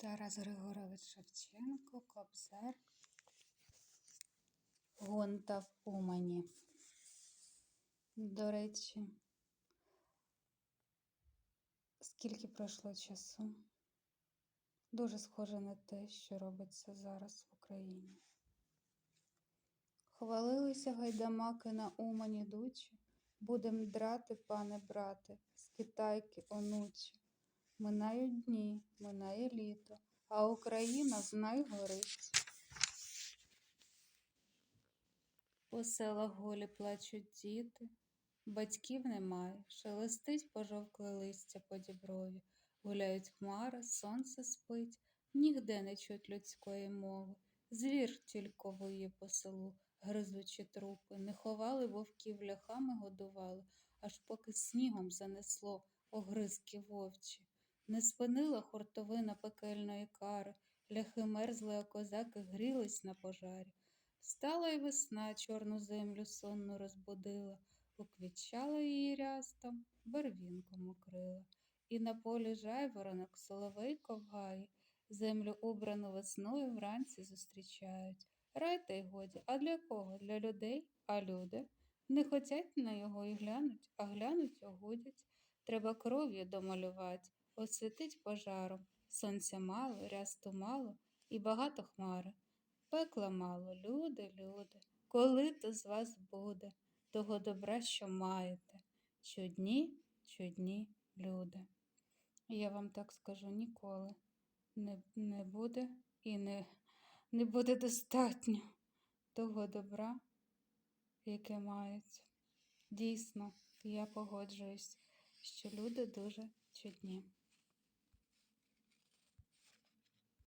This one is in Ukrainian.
Тарас Григорович Шевченко, Кобзар. Гонта в Умані. До речі, скільки пройшло часу? Дуже схоже на те, що робиться зараз в Україні. Хвалилися гайдамаки на Умані дучі, будем драти, пане брате, з китайки онучі. Минають дні, минає літо, а Україна знай горить. По селах голі плачуть діти, батьків немає, шелестить пожовкле листя по діброві, гуляють хмари, сонце спить, нігде не чуть людської мови. Звір тільки воє по селу, гризучи трупи, не ховали вовків, ляхами годували, аж поки снігом занесло огризки вовчі. Не спинила хуртовина пекельної кари, ляхи мерзли, а козаки грілись на пожарі. Встала й весна чорну землю сонну розбудила, уквітчала її рястом, барвінком укрила. І на полі жайворонок соловейко в гаї, землю убрану весною вранці зустрічають. Рай та й годі, а для кого? Для людей, а люди не хотять на його і глянуть, а глянуть огудять. Треба кров'ю домалювать, освітить пожаром. Сонця мало, рясту мало і багато хмари. Пекла мало, люди, люди, коли то з вас буде того добра, що маєте. Чудні, чудні люди. Я вам так скажу ніколи. Не, не буде і не, не буде достатньо того добра, яке мають. Дійсно, я погоджуюсь, що люди дуже чудні.